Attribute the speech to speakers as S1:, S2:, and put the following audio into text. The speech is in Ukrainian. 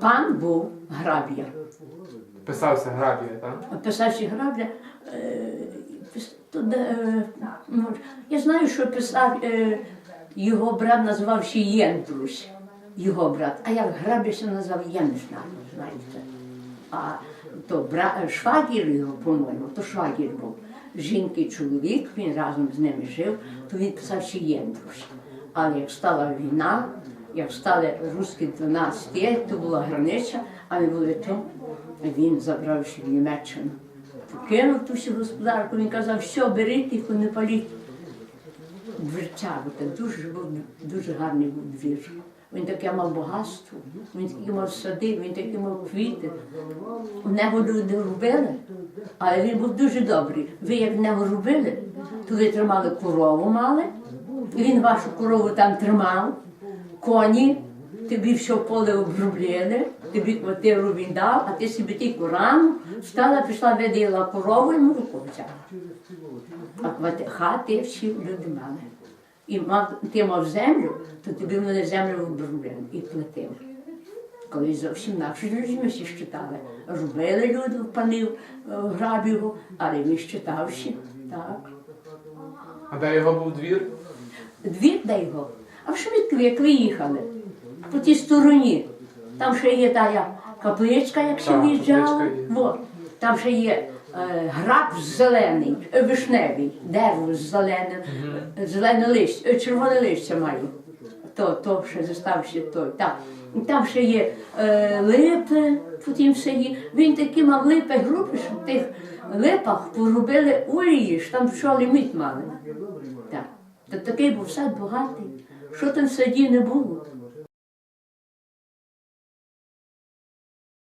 S1: Пан був граб'я.
S2: Писався грабія, так?
S1: Писавши грабля, е, е, я знаю, що писав е, його брат називався Єндрус, його брат, а як грабля ще назвав, я не знаю, знаєте. А то бра, швагір його, по-моєму, то швагір був. Жінки чоловік, він разом з ними жив, то він писав ще Єндрус. Але як стала війна, як стали русські до нас йти, то була границя, а не були то, він забрався в Німеччину. Покинув ту всю господарку, він казав, все, беріть їх, не паліть. Дверця, бо так дуже дуже гарний був двір. Він таке мав багатство, він такі мав сади, він такі мав квіти. У нього люди робили, але він був дуже добрий. Ви як в нього робили, то ви тримали корову мали, і він вашу корову там тримав, коні, тобі все поле обробляли, тобі квартиру він дав, а ти собі тільки рано встала, пішла, виділа корову і молоко взяла. А хати всі люди мали. І мав, ти мав землю, то тобі вони землю обробляли і платили. Коли зовсім наші людьми всі щитали. Робили люди панів е, грабів, але він щитався. Так.
S2: А де його був двір?
S1: Двір де його. А в Швидкові, як виїхали, по тій стороні, там ще є та капличка, як ще. Во. Там ще є е, граб зелений, е, вишневий, дерево зелене, е, зелене листя, е, червоне листя має. То, то ще застався той. Так. І Там ще є е, липи, потім все є. Він такі мав липи групи, що в тих липах поробили улії, ж там пчоли мить мали. Так. Та такий був сад багатий. Що там саді не було?